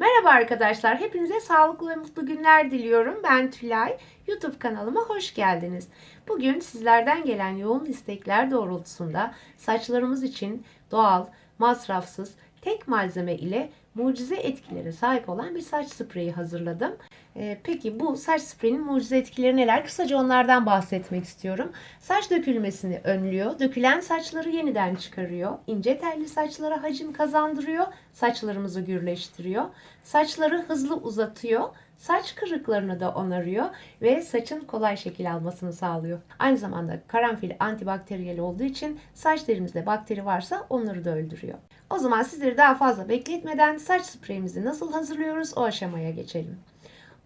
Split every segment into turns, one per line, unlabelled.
Merhaba arkadaşlar. Hepinize sağlıklı ve mutlu günler diliyorum. Ben Tülay. YouTube kanalıma hoş geldiniz. Bugün sizlerden gelen yoğun istekler doğrultusunda saçlarımız için doğal, masrafsız, tek malzeme ile mucize etkilere sahip olan bir saç spreyi hazırladım. Ee, peki bu saç spreyinin mucize etkileri neler? Kısaca onlardan bahsetmek istiyorum. Saç dökülmesini önlüyor, dökülen saçları yeniden çıkarıyor, ince telli saçlara hacim kazandırıyor, saçlarımızı gürleştiriyor, saçları hızlı uzatıyor, saç kırıklarını da onarıyor ve saçın kolay şekil almasını sağlıyor. Aynı zamanda karanfil antibakteriyel olduğu için saç derimizde bakteri varsa onları da öldürüyor. O zaman sizleri daha fazla bekletmeden saç spreyimizi nasıl hazırlıyoruz o aşamaya geçelim.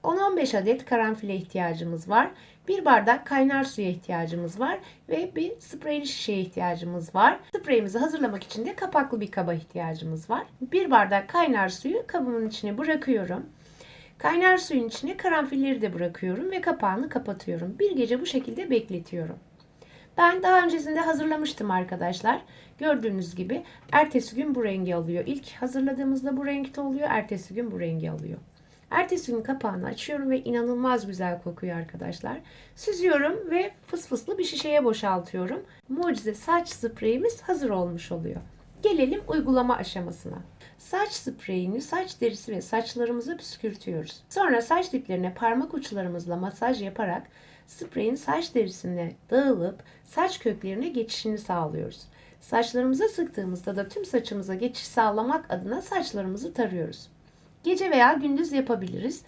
10-15 adet karanfile ihtiyacımız var. Bir bardak kaynar suya ihtiyacımız var ve bir spreyli şişeye ihtiyacımız var. Spreyimizi hazırlamak için de kapaklı bir kaba ihtiyacımız var. Bir bardak kaynar suyu kabımın içine bırakıyorum. Kaynar suyun içine karanfilleri de bırakıyorum ve kapağını kapatıyorum. Bir gece bu şekilde bekletiyorum. Ben daha öncesinde hazırlamıştım arkadaşlar. Gördüğünüz gibi ertesi gün bu rengi alıyor. İlk hazırladığımızda bu renkte oluyor. Ertesi gün bu rengi alıyor. Ertesi gün kapağını açıyorum ve inanılmaz güzel kokuyor arkadaşlar. Süzüyorum ve fısfıslı bir şişeye boşaltıyorum. Mucize saç spreyimiz hazır olmuş oluyor. Gelelim uygulama aşamasına. Saç spreyini saç derisi ve saçlarımıza püskürtüyoruz. Sonra saç diplerine parmak uçlarımızla masaj yaparak spreyin saç derisine dağılıp saç köklerine geçişini sağlıyoruz. Saçlarımıza sıktığımızda da tüm saçımıza geçiş sağlamak adına saçlarımızı tarıyoruz. Gece veya gündüz yapabiliriz.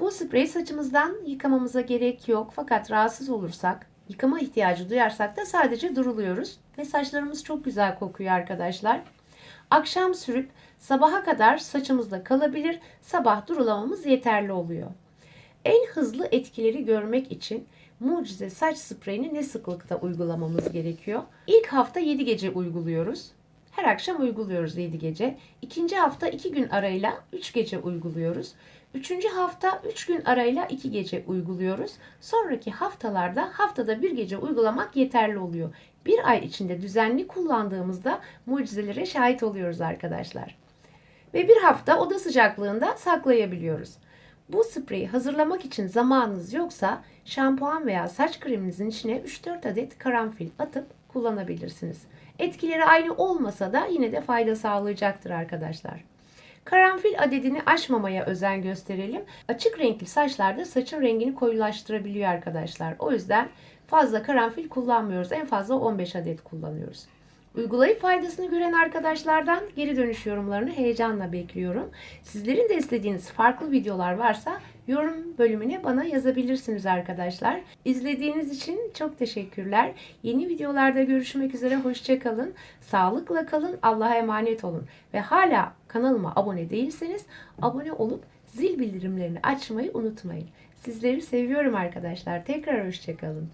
Bu spreyi saçımızdan yıkamamıza gerek yok fakat rahatsız olursak, yıkama ihtiyacı duyarsak da sadece duruluyoruz ve saçlarımız çok güzel kokuyor arkadaşlar. Akşam sürüp sabaha kadar saçımızda kalabilir, sabah durulamamız yeterli oluyor. En hızlı etkileri görmek için mucize saç spreyini ne sıklıkta uygulamamız gerekiyor? İlk hafta 7 gece uyguluyoruz. Her akşam uyguluyoruz 7 gece. İkinci hafta 2 gün arayla 3 gece uyguluyoruz. Üçüncü hafta 3 gün arayla 2 gece uyguluyoruz. Sonraki haftalarda haftada bir gece uygulamak yeterli oluyor. Bir ay içinde düzenli kullandığımızda mucizelere şahit oluyoruz arkadaşlar. Ve bir hafta oda sıcaklığında saklayabiliyoruz. Bu spreyi hazırlamak için zamanınız yoksa şampuan veya saç kreminizin içine 3-4 adet karanfil atıp kullanabilirsiniz. Etkileri aynı olmasa da yine de fayda sağlayacaktır arkadaşlar. Karanfil adedini aşmamaya özen gösterelim. Açık renkli saçlarda saçın rengini koyulaştırabiliyor arkadaşlar. O yüzden fazla karanfil kullanmıyoruz. En fazla 15 adet kullanıyoruz. Uygulayıp faydasını gören arkadaşlardan geri dönüş yorumlarını heyecanla bekliyorum. Sizlerin de istediğiniz farklı videolar varsa yorum bölümüne bana yazabilirsiniz arkadaşlar. İzlediğiniz için çok teşekkürler. Yeni videolarda görüşmek üzere. Hoşçakalın. Sağlıkla kalın. Allah'a emanet olun. Ve hala kanalıma abone değilseniz abone olup zil bildirimlerini açmayı unutmayın. Sizleri seviyorum arkadaşlar. Tekrar hoşçakalın.